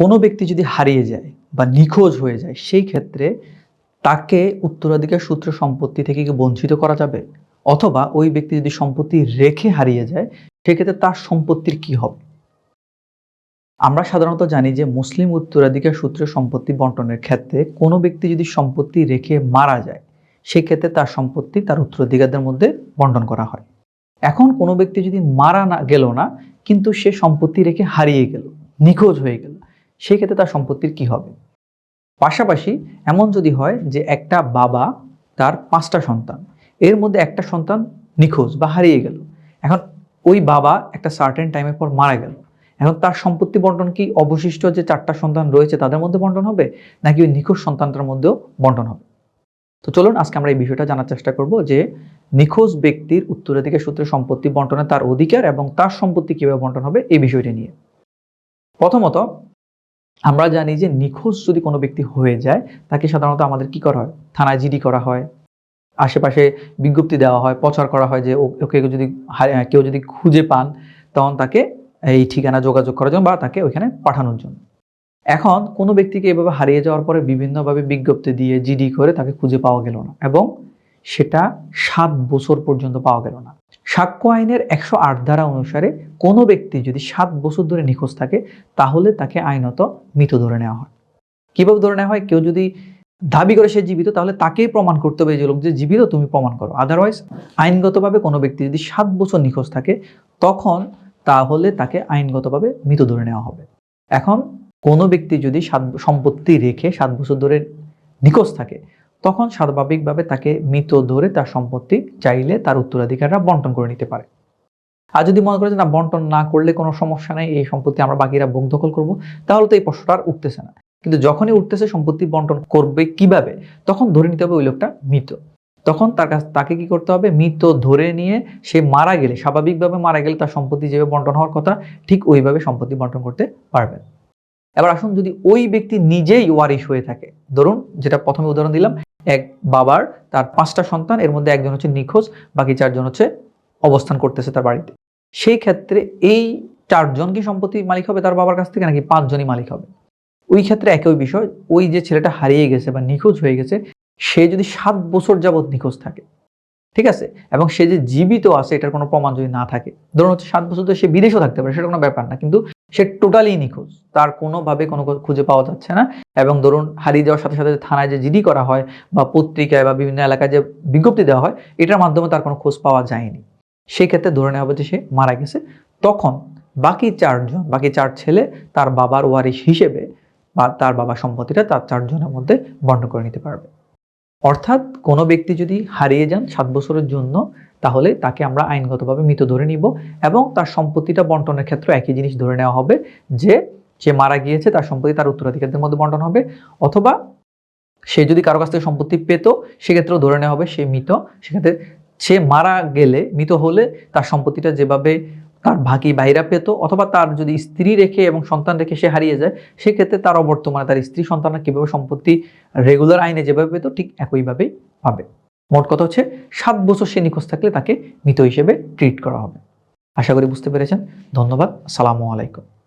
কোনো ব্যক্তি যদি হারিয়ে যায় বা নিখোঁজ হয়ে যায়, সেই ক্ষেত্রে তাকে উত্তরাধিকার সূত্র সম্পত্তি থেকে কি বঞ্চিত করা যাবে? অথবা ওই ব্যক্তি যদি সম্পত্তি রেখে হারিয়ে যায়, সেক্ষেত্রে তার সম্পত্তির কি হবে? আমরা সাধারণত জানি যে মুসলিম উত্তরাধিকার সূত্রে সম্পত্তি বন্টনের ক্ষেত্রে কোনো ব্যক্তি যদি সম্পত্তি রেখে মারা যায়, সেক্ষেত্রে তার সম্পত্তি তার উত্তরাধিকারদের মধ্যে বন্টন করা হয়। এখন কোনো ব্যক্তি যদি মারা না, গেল না, কিন্তু সে সম্পত্তি রেখে হারিয়ে গেল, নিখোঁজ হয়ে গেল সেই ক্ষেত্রে তার সম্পত্তির কি হবে? পাশাপাশি এমন যদি হয় যে একটা বাবা তার পাঁচটা সন্তান, এর মধ্যে একটা সন্তান নিখোঁজ বা হারিয়ে গেল। এখন ওই বাবা একটা সার্টেন টাইমের পর মারা গেল। এখন তার সম্পত্তি বন্টন কি অবশিষ্ট যে চারটা সন্তান রয়েছে তাদের মধ্যে বন্টন হবে? নাকি ওই নিখোঁজ সন্তানটার মধ্যেও বন্টন হবে? তো চলুন, আজকে আমরা এই বিষয়টা জানার চেষ্টা করব যে নিখোঁজ ব্যক্তির উত্তরাধিকার সূত্রে সম্পত্তি বন্টনে তার অধিকার এবং তার সম্পত্তি কীভাবে বন্টন হবে এই বিষয়টি নিয়ে। প্রথমত আমরা জানি যে নিখোঁজ যদি কোনো ব্যক্তি হয়ে যায়, তাকে সাধারণত আমাদের কি করা হয়? থানায় জিডি করা হয়, আশেপাশে বিজ্ঞপ্তি দেওয়া হয়, প্রচার করা হয় যে ওকে যদি কেউ যদি খুঁজে পান, তখন তাকে এই ঠিকানা যোগাযোগ করার জন্য বা তাকে ওইখানে পাঠানোর জন্য। এখন কোনো ব্যক্তিকে এভাবে হারিয়ে যাওয়ার পরে বিভিন্নভাবে বিজ্ঞপ্তি দিয়ে জিডি করে তাকে খুঁজে পাওয়া গেল না এবং সেটা সাত বছর পর্যন্ত পাওয়া গেল না। সাক্ষ্য আইনের একশো আট ধারা অনুসারে কোনো ব্যক্তি যদি সাত বছর ধরে নিখোঁজ থাকে, তাহলে তাকে আইনত মৃত ধরে নেওয়া হয়। কীভাবে ধরে নেওয়া হয়? কেউ যদি দাবি করে সে জীবিত, তাহলে তাকেই প্রমাণ করতে হবে যে লোক যে জীবিত, তুমি প্রমাণ করো। আদারওয়াইজ আইনগতভাবে কোনো ব্যক্তি যদি সাত বছর নিখোঁজ থাকে, তখন তাহলে তাকে আইনগতভাবে মৃত ধরে নেওয়া হবে। এখন কোনো ব্যক্তি যদি সাত সম্পত্তি রেখে সাত বছর ধরে নিখোঁজ থাকে তখন স্বাভাবিকভাবে তাকে মৃত ধরে তার সম্পত্তি চাইলে তার উত্তরাধিকাররা বন্টন করে নিতে পারে। আর যদি মনে করে যে না, বন্টন না করলে কোনো সমস্যা নেই, এই সম্পত্তি আমরা বাকিরা ভোগ দখল করব, তাহলে তো এই প্রশ্নটা আর উঠতেছে না। কিন্তু যখনই উঠতেছে সম্পত্তি বন্টন করবে কীভাবে, তখন ধরে নিতে হবে ওই লোকটা মৃত। তখন তার কাছ, তাকে কি করতে হবে? মৃত ধরে নিয়ে সে মারা গেলে, স্বাভাবিকভাবে মারা গেলে তার সম্পত্তি যেভাবে বন্টন হওয়ার কথা, ঠিক ওইভাবে সম্পত্তি বন্টন করতে পারবে এবার আসুন যদি ওই ব্যক্তি নিজেই ওয়ারিশ হয়ে থাকে, ধরুন যেটা প্রথমে উদাহরণ দিলাম এক বাবার, তার পাঁচটা সন্তান, এর মধ্যে একজন হচ্ছে নিখোঁজ, বাকি চারজন হচ্ছে অবস্থান করতেছে তার বাড়িতে। সেই ক্ষেত্রে এই চারজন কি সম্পত্তি মালিক হবে তার বাবার কাছ থেকে, নাকি পাঁচজনই মালিক হবে? ওই ক্ষেত্রে একই বিষয়, ওই যে ছেলেটা হারিয়ে গেছে বা নিখোঁজ হয়ে গেছে, সে যদি সাত বছর যাবৎ নিখোঁজ থাকে, ঠিক আছে? এবং সে যে জীবিত আছে, এটার কোনো প্রমাণ যদি না থাকে, ধরুন হচ্ছে সাত বছর ধরে সে বিদেশেও থাকতে পারে, সেটা কোনো ব্যাপার না, কিন্তু সে টোটালি নিখোঁজ। তার কোনোভাবে কোনো খুঁজে পাওয়া যাচ্ছে না। এবং ধরুন হারিয়ে যাওয়ার সাথে সাথে থানায় যে জিডি করা হয় বা পত্রিকায় বা বিভিন্ন এলাকায় যে বিজ্ঞপ্তি দেওয়া হয়, এটার মাধ্যমে তার কোনো খোঁজ পাওয়া যায়নি। সেই ক্ষেত্রে ধরে নেওয়া হবে যে সে মারা গেছে। তখন বাকি চারজন, বাকি চার ছেলে তার বাবার ওয়ারিশ হিসেবে বা তার বাবার সম্পত্তিটা তার চারজনের মধ্যে বন্টন করে নিতে পারবে। অর্থাৎ কোনো ব্যক্তি যদি হারিয়ে যান সাত বছরের জন্য, তাহলে তাকে আমরা আইনগতভাবে মৃত ধরে নিব এবং তার সম্পত্তিটা বন্টনের ক্ষেত্রে একই জিনিস ধরে নেওয়া হবে, যে সে মারা গিয়েছে তার সম্পত্তি তার উত্তরাধিকারদের মধ্যে বন্টন হবে, অথবা সে যদি কারও কাছ থেকে সম্পত্তি পেত, সেক্ষেত্রেও ধরে নেওয়া হবে সে মৃত। সেক্ষেত্রে সে মারা গেলে, মৃত হলে তার সম্পত্তিটা যেভাবে তার ভাগি বাইরা পেত অথবা তার যদি স্ত্রী রেখে এবং সন্তান রেখে সে হারিয়ে যায়, সেক্ষেত্রে তার অবর্তমানে তার স্ত্রী সন্তানরা কীভাবে সম্পত্তি রেগুলার আইনে যেভাবে পেত, ঠিক একইভাবেই পাবে। মোট কথা হচ্ছে, সাত বছর সে নিখোঁজ থাকলে তাকে মৃত হিসেবে ট্রিট করা হবে। আশা করি বুঝতে পেরেছেন। ধন্যবাদ। আসসালামু আলাইকুম।